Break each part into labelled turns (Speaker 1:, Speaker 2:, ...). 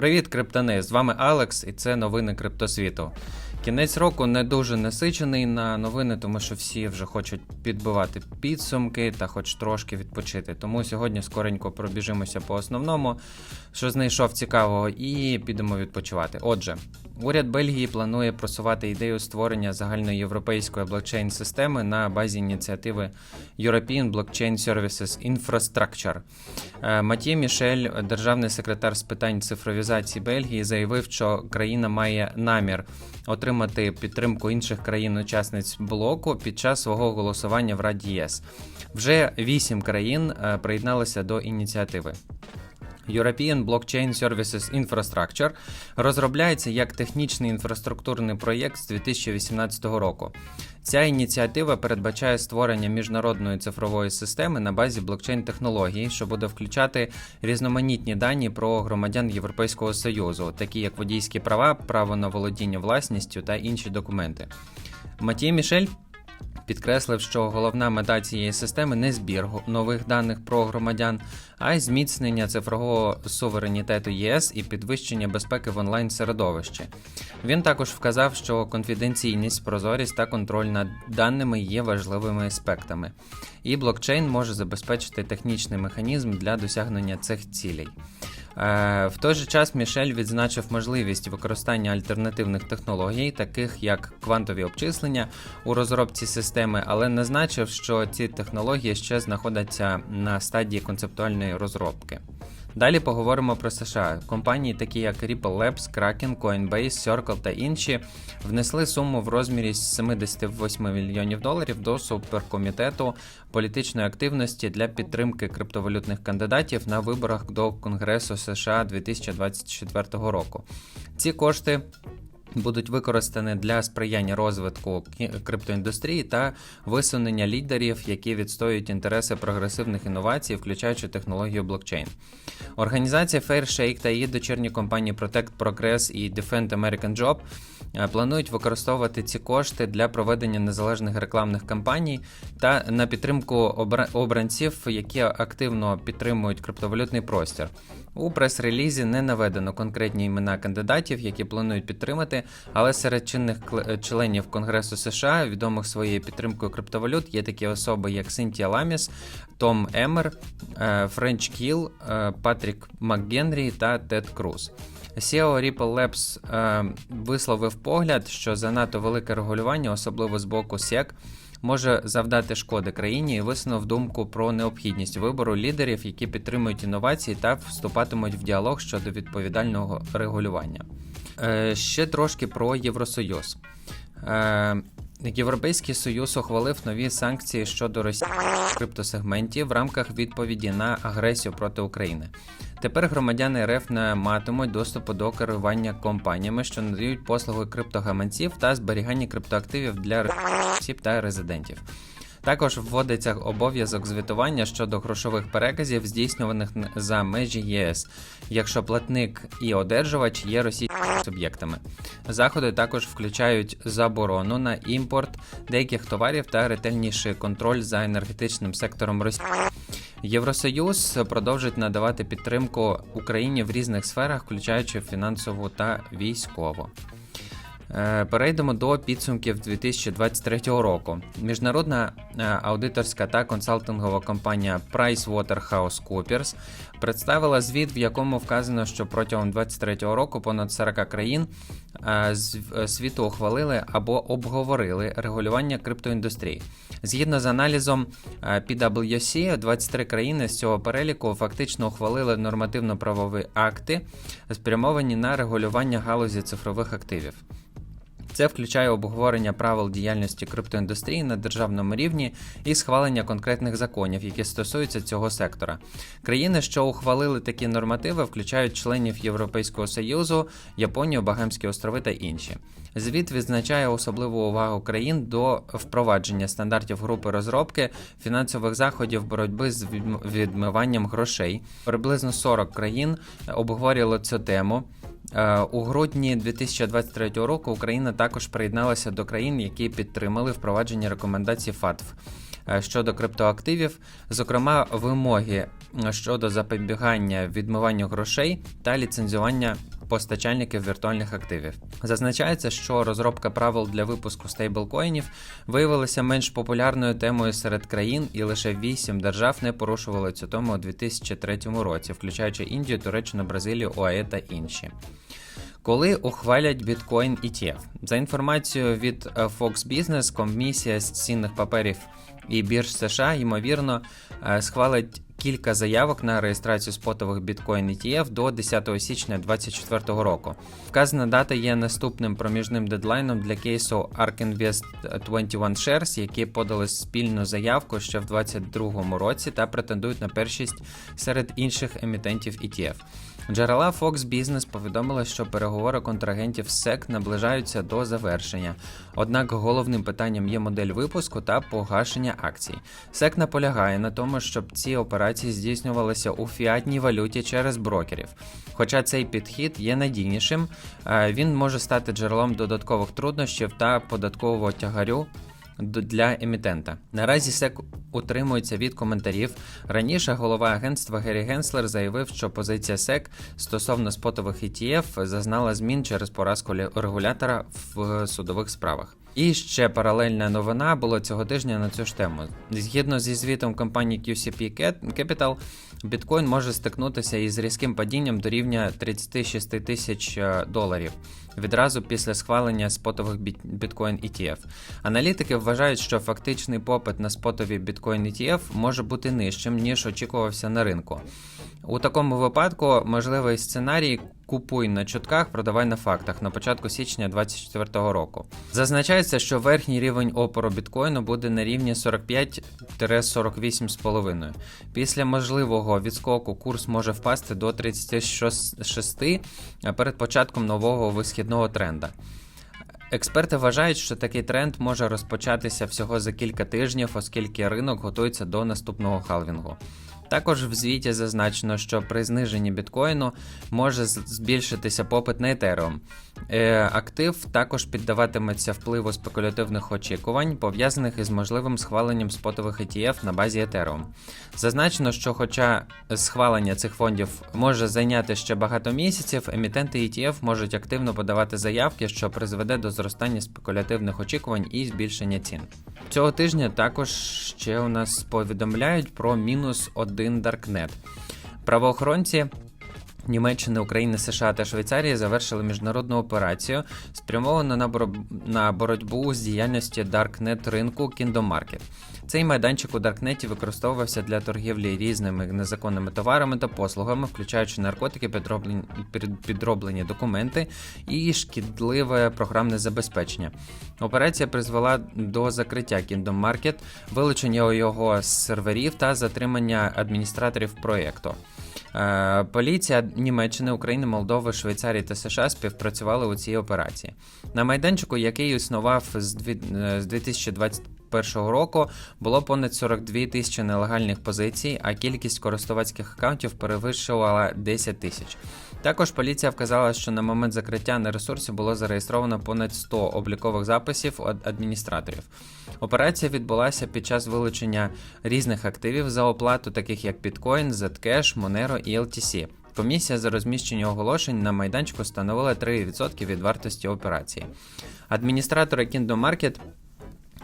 Speaker 1: Привіт, криптони! З вами Алекс, і це новини криптосвіту. Кінець року не дуже насичений на новини, тому що всі вже хочуть підбивати підсумки та хоч трошки відпочити. Тому сьогодні скоренько пробіжимося по основному, що знайшов цікавого, і підемо відпочивати. Отже, уряд Бельгії планує просувати ідею створення загальноєвропейської блокчейн-системи на базі ініціативи European Blockchain Services Infrastructure. Е, Матє Мішель, державний секретар з питань цифровізації Бельгії, заявив, що країна має намір отримати підтримку інших країн-учасниць блоку під час свого голосування в Раді ЄС. Вже вісім країн е, приєдналися до ініціативи. European Blockchain Services Infrastructure розробляється як технічний інфраструктурний проєкт з 2018 року. Ця ініціатива передбачає створення міжнародної цифрової системи на базі блокчейн-технології, що буде включати різноманітні дані про громадян Європейського Союзу, такі як водійські права, право на володіння власністю та інші документи. Матій Мішель підкреслив, що головна мета цієї системи не збір нових даних про громадян, а й зміцнення цифрового суверенітету ЄС і підвищення безпеки в онлайн середовищі. Він також вказав, що конфіденційність, прозорість та контроль над даними є важливими аспектами, і блокчейн може забезпечити технічний механізм для досягнення цих цілей. Е, В той же час Мішель відзначив можливість використання альтернативних технологій, таких як квантові обчислення у розробці системи, але назначив, що ці технології ще знаходяться на стадії концептуальної розробки. Далі поговоримо про США. Компанії, такі як Ripple Labs, Kraken, Coinbase, Circle та інші, внесли суму в розмірі 78 мільйонів доларів до суперкомітету політичної активності для підтримки криптовалютних кандидатів на виборах до Конгресу США 2024 року. Ці кошти будуть використані для сприяння розвитку криптоіндустрії та висунення лідерів, які відстоюють інтереси прогресивних інновацій, включаючи технологію блокчейн. Організація FairShake та її дочірні компанії Protect Progress і Defend American Job е, планують використовувати ці кошти для проведення незалежних рекламних кампаній та на підтримку обранців, які активно підтримують криптовалютний простір. У прес-релізі не наведено конкретні імена кандидатів, які планують підтримати, але серед чинних е, членів Конгресу США, відомих своєю підтримкою криптовалют, є такі особи, як Синтія Ламіс, Том Емер, е, Френч Кіл, е, Патрік МакГенрі та Тед Круз. CEO Ripple Labs е, висловив погляд, що занадто велике регулювання, особливо з боку SEC, може завдати шкоди країні і висунув думку про необхідність вибору лідерів, які підтримують інновації та вступатимуть в діалог щодо відповідального регулювання. Е, ще трошки про Євросоюз. Європейський Союз ухвалив нові санкції щодо Росії криптосегментів в рамках відповіді на агресію проти України. Тепер громадяни РФ не матимуть доступу до керування компаніями, що надають послуги криптогаманців та зберігання криптоактивів для осіб та резидентів. Також вводиться обов'язок звітування щодо грошових переказів, здійснюваних за межі ЄС, якщо платник і одержувач є російськими суб'єктами. Заходи також включають заборону на імпорт деяких товарів та ретельніший контроль за енергетичним сектором Росії. Євросоюз продовжить надавати підтримку Україні в різних сферах, включаючи фінансову та військову. Е, Перейдемо до підсумків 2023 року. Міжнародна е, аудиторська та консалтингова компанія PricewaterhouseCoopers представила звіт, в якому вказано, що протягом 2023 року понад 40 країн е, світу ухвалили або обговорили регулювання криптоіндустрії. Згідно з аналізом PwC, 23 країни з цього переліку фактично ухвалили нормативно-правові акти, спрямовані на регулювання галузі цифрових активів. Це включає обговорення правил діяльності криптоіндустрії на державному рівні і схвалення конкретних законів, які стосуються цього сектора. Країни, що ухвалили такі нормативи, включають членів Європейського Союзу, Японію, Багамські острови та інші. Звіт відзначає особливу увагу країн до впровадження стандартів групи розробки, фінансових заходів боротьби з відмиванням грошей. Приблизно 40 країн обговорювали цю тему. Е, У грудні 2023 року Україна також приєдналася до країн, які підтримали впровадження рекомендацій ФАТФ щодо криптоактивів, зокрема вимоги щодо запобігання відмиванню грошей та ліцензування постачальників віртуальних активів. Зазначається, що розробка правил для випуску стейблкоїнів виявилася менш популярною темою серед країн, і лише 8 держав не порушували цю тему у 2003 році, включаючи Індію, Туреччину, Бразилію, ОАЕ та інші. Коли ухвалять біткоін ETF? За інформацією від е, Fox Business, комісія з цінних паперів і бірж США, ймовірно, е, схвалить кілька заявок на реєстрацію спотових біткоін ETF до 10 січня 2024 року. Вказана дата є наступним проміжним дедлайном для кейсу ARK Invest 21 Shares, які подали спільну заявку ще в 2022 році та претендують на першість серед інших емітентів ETF. Джерела Fox Business повідомили, що переговори контрагентів з SEC наближаються до завершення. Однак головним питанням є модель випуску та погашення акцій. SEC наполягає на тому, щоб ці операції здійснювалися у фіатній валюті через брокерів. Хоча цей підхід є надійнішим, е, він може стати джерелом додаткових труднощів та податкового тягарю для емітента. Наразі СЕК утримується від коментарів. Раніше голова агентства Гері Генслер заявив, що позиція СЕК стосовно спотових ETF зазнала змін через поразку регулятора в судових справах. І ще паралельна новина була цього тижня на цю ж тему. Згідно зі звітом компанії QCP Capital, біткоін може стикнутися із різким падінням до рівня 36 тисяч е, доларів відразу після схвалення спотових біткоін ETF. Аналітики вважають, що фактичний попит на спотові біткоін ETF може бути нижчим, ніж очікувався на ринку. У такому випадку можливий сценарій купуй на чутках, продавай на фактах на початку січня 2024 року. Зазначається, що верхній рівень опору біткоїну буде на рівні 45-48,5. Після можливого відскоку курс може впасти до 36 перед початком нового висхідного тренда. Експерти вважають, що такий тренд може розпочатися всього за кілька тижнів, оскільки ринок готується до наступного халвінгу. Також в звіті зазначено, що при зниженні біткоїну може збільшитися попит на Ethereum. Е, актив також піддаватиметься впливу спекулятивних очікувань, пов'язаних із можливим схваленням спотових ETF на базі Ethereum. Зазначено, що хоча схвалення цих фондів може зайняти ще багато місяців, емітенти ETF можуть активно подавати заявки, що призведе до зростання спекулятивних очікувань і збільшення цін. Цього тижня також ще у нас повідомляють про мінус один Даркнет. Правоохоронці Німеччини, України, США та Швейцарії завершили міжнародну операцію, спрямовану на, боро- на боротьбу з діяльністю Даркнет ринку Kingdom Market. Цей майданчик у Даркнеті використовувався для торгівлі різними незаконними товарами та послугами, включаючи наркотики, підроблені, підроблені документи і шкідливе програмне забезпечення. Операція призвела до закриття Kingdom Market, вилучення його з серверів та затримання адміністраторів проєкту. Е, Поліція Німеччини, України, Молдови, Швейцарії та США співпрацювали у цій операції. На майданчику, який існував з е, з 2021 року, було понад 42 тисячі нелегальних позицій, а кількість користувацьких аккаунтів перевищувала 10 тисяч. Також поліція вказала, що на момент закриття на ресурсі було зареєстровано понад 100 облікових записів адміністраторів. Операція відбулася під час вилучення різних активів за оплату, таких як Bitcoin, Zcash, Monero і LTC. Комісія за розміщення оголошень на майданчику становила 3% від вартості операції. Адміністратори Kingdom Market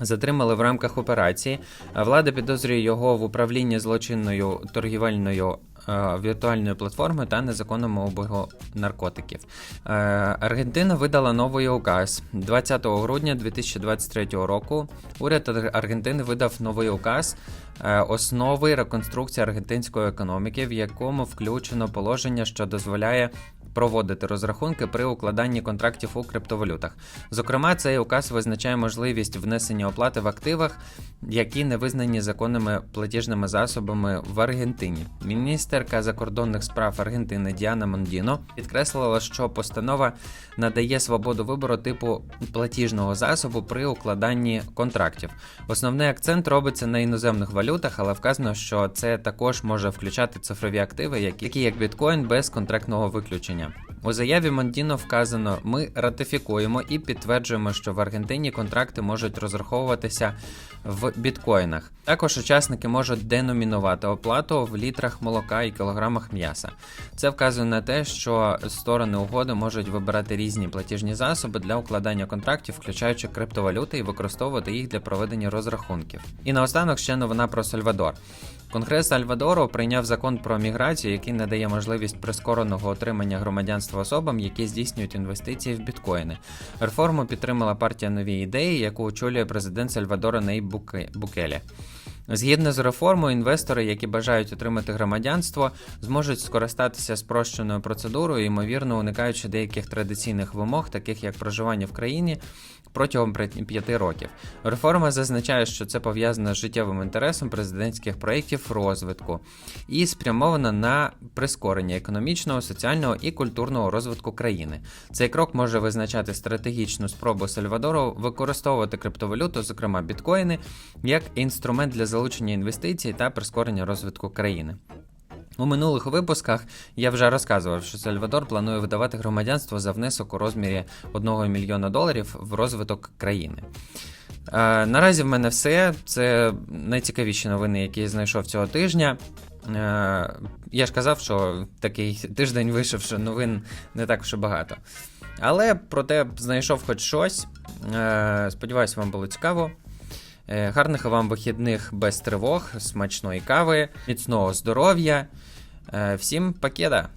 Speaker 1: Затримали в рамках операції. Влада підозрює його в управлінні злочинною торгівельною е, віртуальною платформою та незаконному обігу наркотиків. Е, Аргентина видала новий указ 20 грудня 2023 року. Уряд Аргентини видав новий указ е, основи реконструкції аргентинської економіки, в якому включено положення, що дозволяє проводити розрахунки при укладанні контрактів у криптовалютах. Зокрема, цей указ визначає можливість внесення оплати в активах, які не визнані законними платіжними засобами в Аргентині. Міністерка закордонних справ Аргентини Діана Мондіно підкреслила, що постанова надає свободу вибору типу платіжного засобу при укладанні контрактів. Основний акцент робиться на іноземних валютах, але вказано, що це також може включати цифрові активи, які як біткоін без контрактного виключення. У заяві Мондіно вказано: ми ратифікуємо і підтверджуємо, що в Аргентині контракти можуть розраховуватися в біткоїнах. Також учасники можуть деномінувати оплату в літрах молока і кілограмах м'яса. Це вказує на те, що сторони угоди можуть вибирати різні платіжні засоби для укладання контрактів, включаючи криптовалюти, і використовувати їх для проведення розрахунків. І наостанок ще новина про Сальвадор. Конгрес Альвадору прийняв закон про міграцію, який надає можливість прискореного отримання громадянства особам, які здійснюють інвестиції в біткоїни. Реформу підтримала партія нові ідеї, яку очолює президент Сальвадора Ней Буке- Букелі. Згідно з реформою, інвестори, які бажають отримати громадянство, зможуть скористатися спрощеною процедурою, ймовірно уникаючи деяких традиційних вимог, таких як проживання в країні протягом п'яти- років. Реформа зазначає, що це пов'язано з життєвим інтересом президентських проєктів розвитку і спрямована на прискорення економічного, соціального і культурного розвитку країни. Цей крок може визначати стратегічну спробу Сальвадору використовувати криптовалюту, зокрема біткоїни, як інструмент для залучення інвестицій та прискорення розвитку країни. У минулих випусках я вже розказував, що Сальвадор планує видавати громадянство за внесок у розмірі 1 мільйона доларів в розвиток країни. Е, наразі в мене все. Це найцікавіші новини, які я знайшов цього тижня. Е, я ж казав, що такий тиждень вийшов, що новин не так уж багато. Але проте знайшов хоч щось. Е, сподіваюсь, вам було цікаво. Е, Гарних вам вихідних без тривог, смачної кави, міцного здоров'я. Е, Всім пакеда!